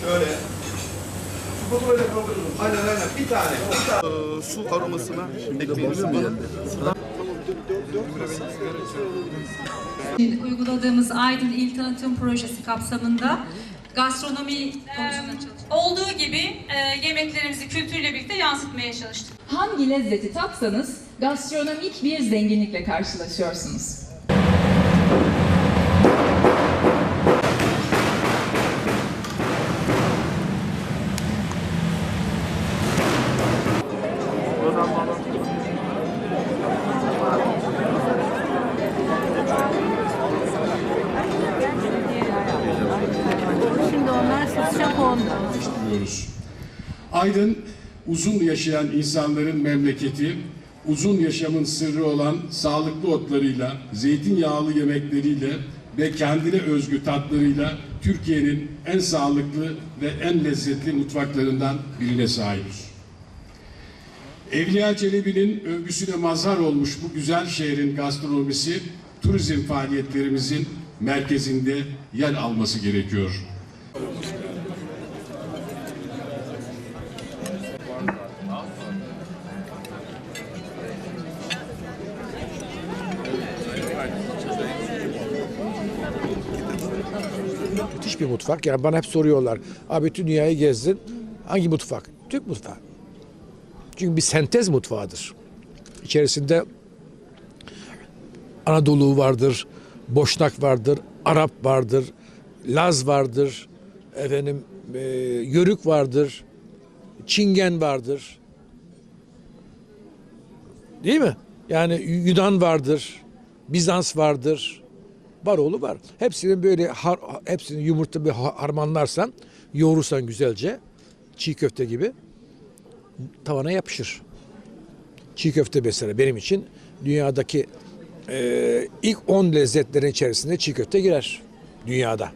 Şöyle. Bu böyle kaldırırım. Aynen aynen. Bir tane. Bir tane. su aromasına ekleyebilir miyim? Uyguladığımız Aydın İl Tanıtım Projesi kapsamında gastronomi konusunda çalıştık. Olduğu gibi e, yemeklerimizi kültürle birlikte yansıtmaya çalıştık. Hangi lezzeti tatsanız gastronomik bir zenginlikle karşılaşıyorsunuz. Diyoruz. Aydın uzun yaşayan insanların memleketi, uzun yaşamın sırrı olan sağlıklı otlarıyla, zeytinyağlı yemekleriyle ve kendine özgü tatlarıyla Türkiye'nin en sağlıklı ve en lezzetli mutfaklarından birine sahiptir. Evliya Çelebi'nin övgüsüne mazhar olmuş bu güzel şehrin gastronomisi turizm faaliyetlerimizin merkezinde yer alması gerekiyor. Müthiş bir mutfak. Yani bana hep soruyorlar. Abi bütün dünyayı gezdin. Hangi mutfak? Türk mutfağı. Çünkü bir sentez mutfağıdır. İçerisinde Anadolu vardır, Boşnak vardır, Arap vardır, Laz vardır, efendim e, Yörük vardır, Çingen vardır. Değil mi? Yani Yunan vardır, Bizans vardır, Baroğlu var. Hepsini böyle har, hepsini yumurta bir ha- harmanlarsan, yoğurursan güzelce çiğ köfte gibi tavana yapışır. Çiğ köfte mesela benim için dünyadaki e, ilk 10 lezzetlerin içerisinde çiğ köfte girer dünyada.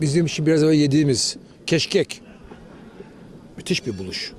Bizim şimdi biraz evvel yediğimiz keşkek müthiş bir buluş.